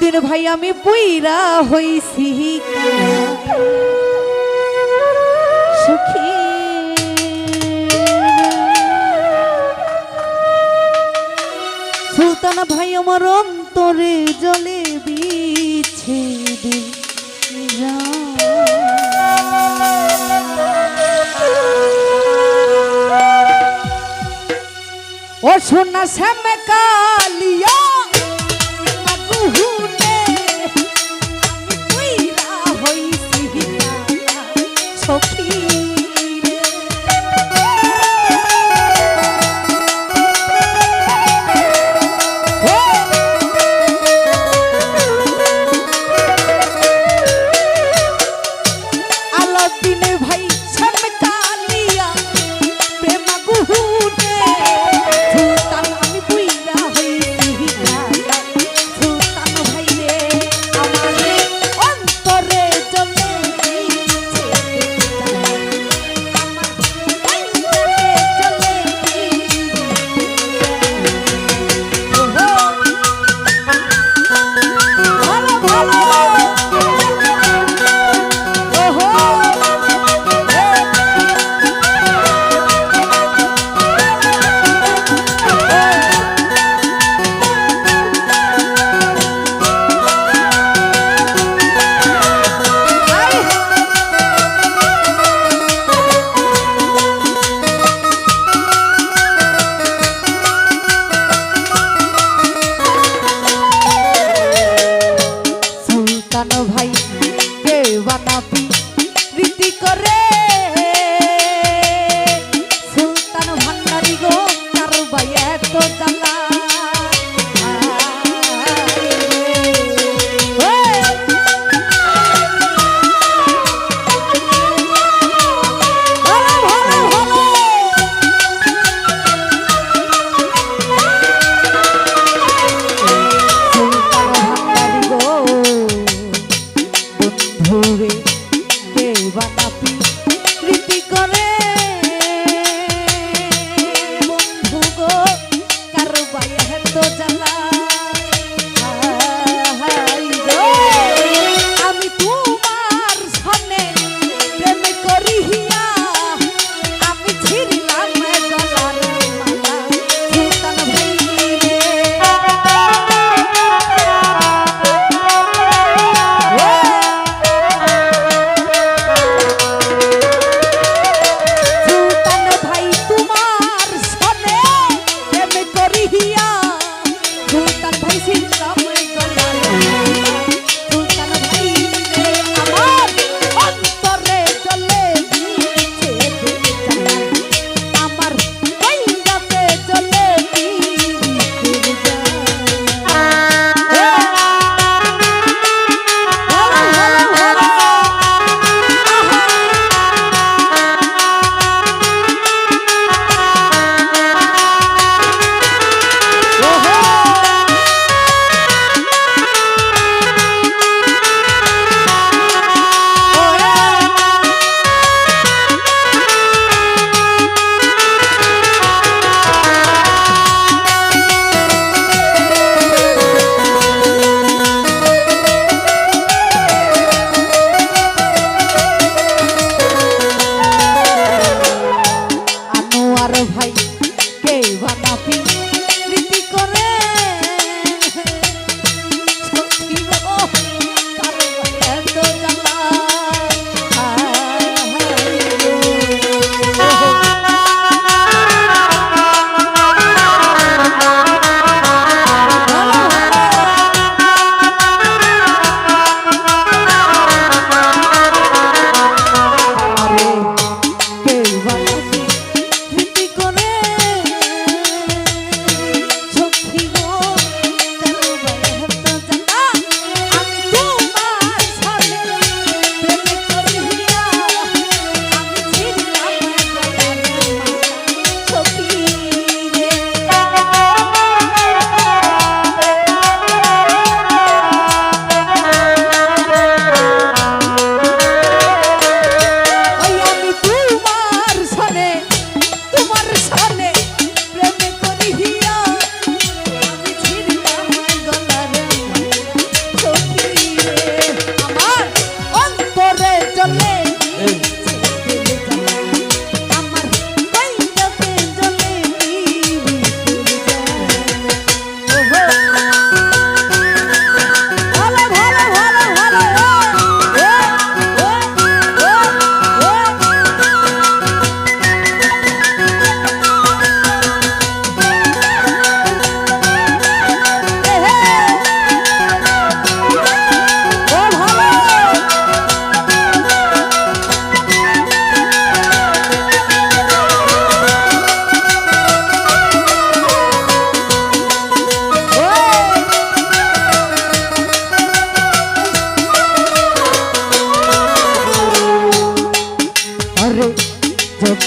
একদিন ভাই আমি বইরা হইছি। সুখী। সুলতান ভাই আমার অন্তরে জলে দিচ্ছে ও সোনা শ্যাম কালিয়া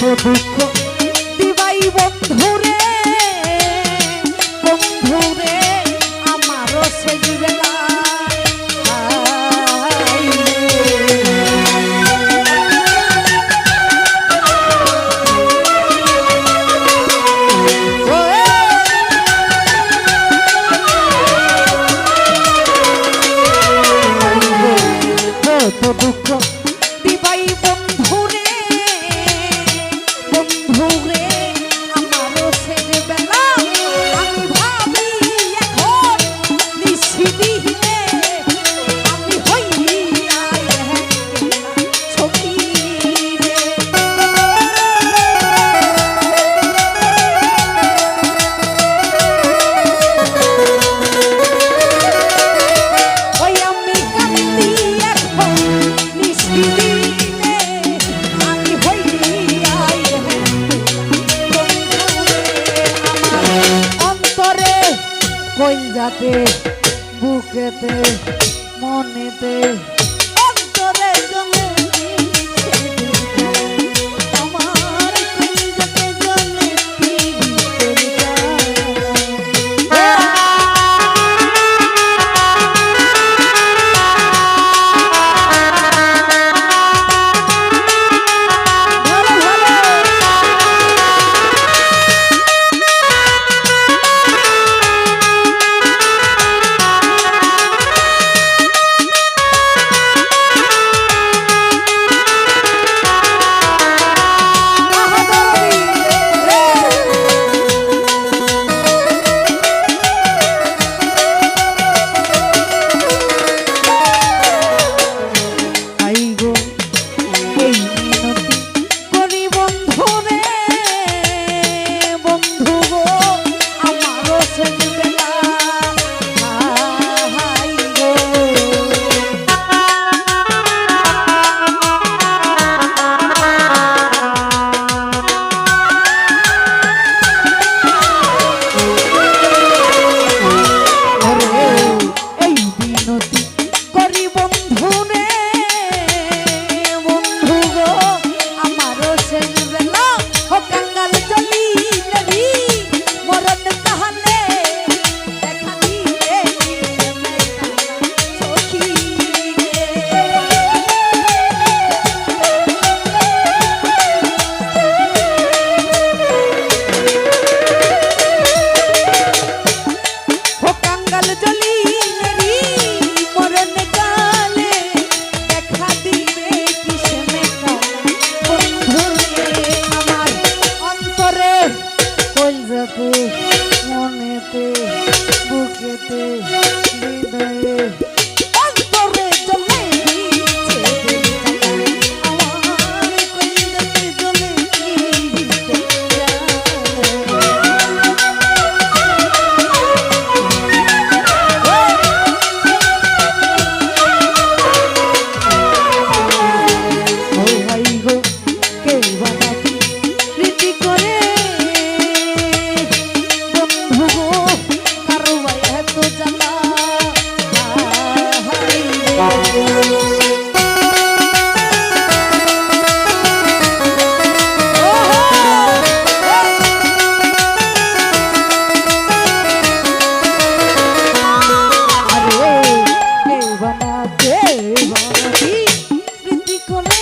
দুঃখ দিবাই বন্ধু রে বন্ধু রে আমারও সে জীবনা প্রীতি করে